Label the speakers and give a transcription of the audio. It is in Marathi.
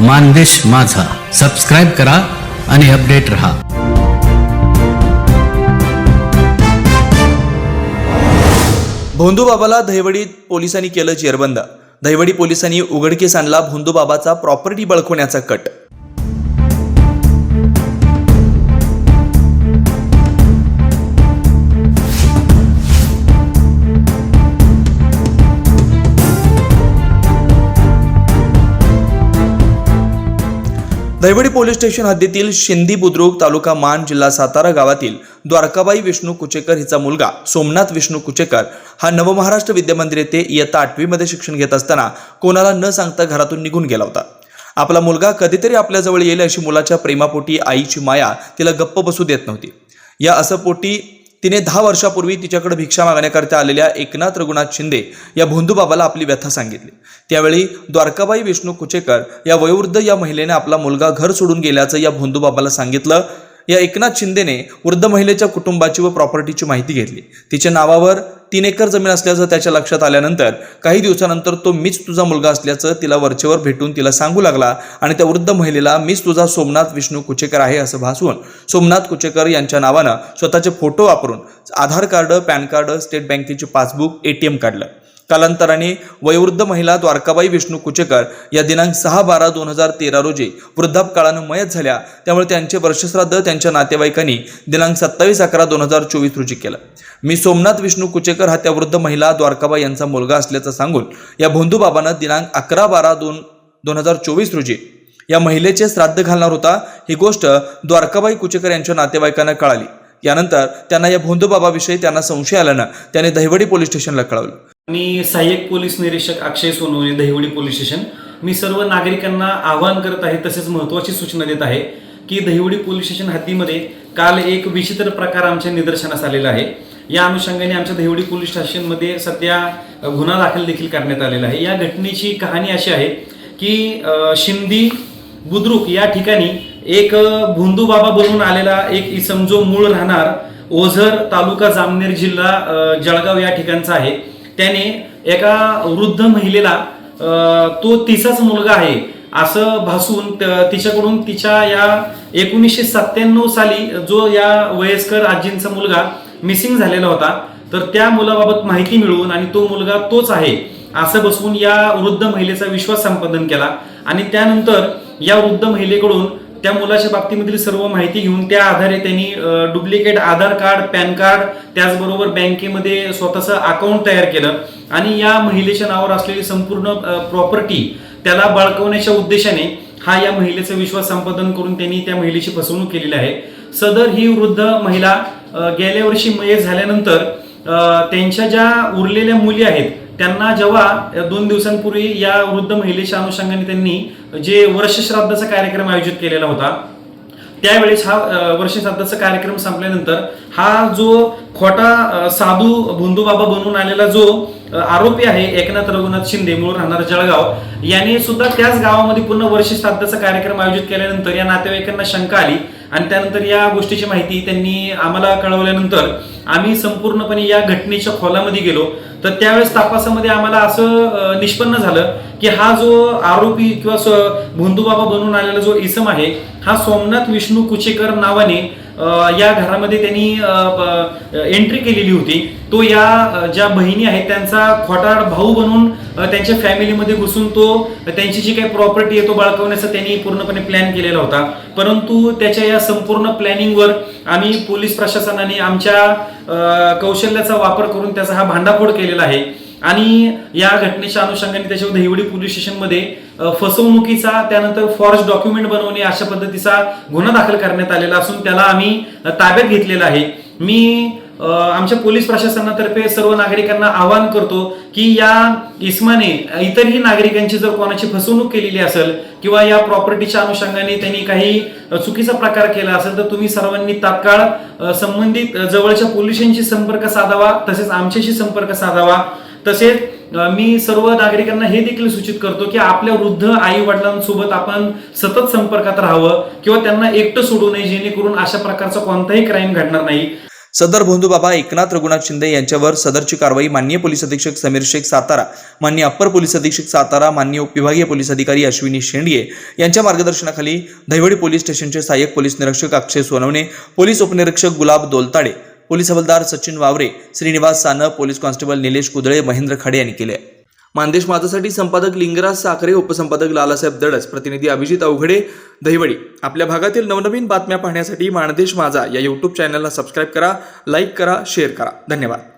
Speaker 1: मानदेश माझा. सबस्क्राईब करा आणि अपडेट रहा.
Speaker 2: भोंदूबाबाला दहिवडीत पोलिसांनी केलं जेरबंद. दहिवडी पोलिसांनी उघडकीस आणला भोंदूबाबाचा प्रॉपर्टी बळकवण्याचा कट. दहिवडी पोलीस स्टेशन हद्दीतील शिंदी बुद्रुक तालुका मान जिल्हा सातारा गावातील द्वारकाबाई विष्णू कुचेकर हिचा मुलगा सोमनाथ विष्णू कुचेकर हा नवमहाराष्ट्र विद्यामंदिर येथे इयत्ता आठवीमध्ये शिक्षण घेत असताना कोणाला न सांगता घरातून निघून गेला होता. आपला मुलगा कधीतरी आपल्याजवळ येईल अशी मुलाच्या प्रेमापोटी आईची माया तिला गप्प बसू देत नव्हती. या असं पोटी तिने दहा वर्षापूर्वी तिच्याकडे भिक्षा मागण्याकरता आलेल्या एकनाथ रघुनाथ शिंदे या भोंदूबाबाला आपली व्यथा सांगितली. त्यावेळी द्वारकाबाई विष्णू कुचेकर या वयोवृद्ध या महिलेने आपला मुलगा घर सोडून गेल्याचं या भोंदूबाबाला सांगितलं. या एकनाथ शिंदेने वृद्ध महिलेच्या कुटुंबाची व प्रॉपर्टीची माहिती घेतली. तिच्या नावावर तीन एकर जमीन असल्याचं त्याच्या लक्षात आल्यानंतर काही दिवसानंतर तो मीच तुझा मुलगा असल्याचं तिला वरचेवर भेटून तिला सांगू लागला आणि त्या वृद्ध महिलेला मीच तुझा सोमनाथ विष्णू कुचेकर आहे असं भासवून सोमनाथ कुचेकर यांच्या नावानं स्वतःचे फोटो वापरून Aadhaar card PAN card state बँकेचे पासबुक एटीएम काढलं. कालांतराने वयोवृद्ध महिला द्वारकाबाई विष्णू कुचेकर या दिनांक सहा बारा दोन हजार तेरा रोजी वृद्धापकाळानं मयत झाल्या. त्यामुळे त्यांचे वर्षश्राद्ध त्यांच्या नातेवाईकांनी दिनांक सत्तावीस अकरा दोन हजार चोवीस रोजी केलं. मी सोमनाथ विष्णू कुचेकर हा त्या वृद्ध महिला द्वारकाबाई यांचा मुलगा असल्याचं सांगून या भोंदूबाबानं दिनांक अकरा बारा दोन दोन हजार चोवीस रोजी या महिलेचे श्राद्ध घालणार होता ही गोष्ट द्वारकाबाई कुचेकर यांच्या नातेवाईकांना कळाली. यानंतर त्यांना या भोंदूबाबाविषयी त्यांना संशय आल्यानं त्याने दहिवडी पोलीस स्टेशनला कळवलं.
Speaker 3: मी सहाय्यक पोलीस निरीक्षक अक्षय सोनवणे दहिवडी पोलीस स्टेशन. मी सर्व नागरिकांना आवाहन करत आहे तसेच महत्त्वाची सूचना देत आहे की दहिवडी पोलीस स्टेशन हद्दीमध्ये काल एक विचित्र प्रकार आमच्या निदर्शनास आलेला आहे. या अनुषंगाने आमच्या दहिवडी पोलीस स्टेशनमध्ये सध्या गुन्हा दाखल देखील करण्यात आलेला आहे. या घटनेची कहाणी अशी आहे की शिंदी बुद्रुक या ठिकाणी एक भोंदू बाबा बनून आलेला एक इसम जो मूळ राहणार ओझर तालुका जामनेर जिल्हा जळगाव या ठिकाणचा आहे. त्याने एका वृद्ध महिलेला तो तिचाच मुलगा आहे असं भासून त- तिच्याकडून तिच्या या एकोणीसशे सत्त्याण्णव साली जो या वयस्कर आजींचा मुलगा मिसिंग झालेला होता तर त्या मुलाबाबत माहिती मिळवून आणि तो मुलगा तोच आहे असं बसवून या वृद्ध महिलेचा विश्वास संपादन केला. आणि त्यानंतर या वृद्ध महिलेकडून त्या मुलाच्या बाबतीमधील सर्व माहिती घेऊन त्या आधारे त्यांनी duplicate Aadhaar card PAN card त्याचबरोबर बँकेमध्ये स्वतःचं अकाउंट तयार केलं. आणि या महिलेच्या नावावर असलेली संपूर्ण प्रॉपर्टी त्याला बळकवण्याच्या उद्देशाने हा या महिलेचा विश्वास संपादन करून त्यांनी त्या महिलेची फसवणूक केलेली आहे. सदर ही वृद्ध महिला गेल्या वर्षी मयत झाल्यानंतर त्यांच्या ज्या उरलेल्या मुली आहेत त्यांना जेव्हा दोन दिवसांपूर्वी या वृद्ध महिलेच्या अनुषंगाने त्यांनी जे वर्षश्राद्धाचा कार्यक्रम आयोजित केलेला होता त्यावेळेस हा वर्षश्राद्धाचा कार्यक्रम संपल्यानंतर हा जो खोटा साधू भोंदू बाबा बनून आलेला जो आरोपी आहे एकनाथ रघुनाथ शिंदे मूळ राहणार जळगाव याने सुद्धा त्याच गावामध्ये पुन्हा वर्षश्राद्धाचा कार्यक्रम आयोजित केल्यानंतर या नातेवाईकांना शंका आली आणि त्यानंतर या गोष्टीची माहिती त्यांनी आम्हाला कळवल्यानंतर आम्ही संपूर्णपणे या घटनेच्या खोलामध्ये गेलो. तर त्यावेळेस तपासामध्ये आम्हाला असं निष्पन्न झालं की हा जो आरोपी किंवा स्व- भोंदूबाबा बनून आलेला जो इसम आहे हा सोमनाथ विष्णू कुचेकर नावाने या घरामध्ये त्यांनी एंट्री केलेली होती. तो या ज्या बहिणी आहेत त्यांचा खोटाड भाऊ बनून त्यांच्या फॅमिलीमध्ये घुसून तो त्यांची जी काही प्रॉपर्टी आहे तो बाळगवण्याचा त्यांनी पूर्णपणे प्लॅन केलेला होता. परंतु त्याच्या या संपूर्ण प्लॅनिंगवर आम्ही पोलीस प्रशासनाने आमच्या कौशल्याचा वापर करून त्याचा हा भांडाफोड केलेला आहे. आणि या घटनेच्या अनुषंगाने त्याच्यावर दहिवडी पोलीस स्टेशनमध्ये फसवणुकीचा त्यानंतर फॉरेस्ट डॉक्युमेंट बनवणे अशा पद्धतीचा गुन्हा दाखल करण्यात आलेला असून त्याला आम्ही ताब्यात घेतलेला आहे. मी आमच्या पोलीस प्रशासनातर्फे सर्व नागरिकांना आवाहन करतो की या इस्माने इतरही नागरिकांची जर कोणाची फसवणूक केलेली असेल किंवा या प्रॉपर्टीच्या अनुषंगाने त्यांनी काही चुकीचा प्रकार केला असेल तर तुम्ही सर्वांनी तात्काळ संबंधित जवळच्या पोलिसांशी संपर्क साधावा तसेच आमच्याशी संपर्क साधावा. तसेच मी सर्व नागरिकांना हे देखील सूचित करतो की आपल्या वृद्ध आई वडिलांसोबत आपण सतत संपर्कात राहावं किंवा त्यांना एकटं सोडू नये जेणेकरून अशा प्रकारचा कोणताही क्राईम घडणार नाही.
Speaker 2: सदर भोंदूबाबा एकनाथ रघुनाथ शिंदे यांच्यावर सदरची कारवाई मान्य पोलीस अधीक्षक समीर शेख सातारा मान्य अप्पर पोलीस अधीक्षक सातारा मान्य विभागीय पोलीस अधिकारी अश्विनी शेंडगे यांच्या मार्गदर्शनाखाली दहिवडी पोलीस स्टेशनचे सहाय्यक पोलीस निरीक्षक अक्षय सोनवणे पोलीस उपनिरीक्षक गुलाब दोलताडे पोलीस हवालदार सचिन वावरे श्रीनिवास सानप पोलीस कॉन्स्टेबल निलेश कुदळे महेंद्र खाडे यांनी केले. मानदेश माझासाठी संपादक लिंगराज साखरे उपसंपादक लालासाहेब दडस प्रतिनिधी अभिजित अवघडे दहिवडी. आपल्या भागातील नवनवीन बातम्या पाहण्यासाठी मानदेश माझा या यूट्यूब चॅनलला सबस्क्राईब करा लाईक करा शेअर करा. धन्यवाद.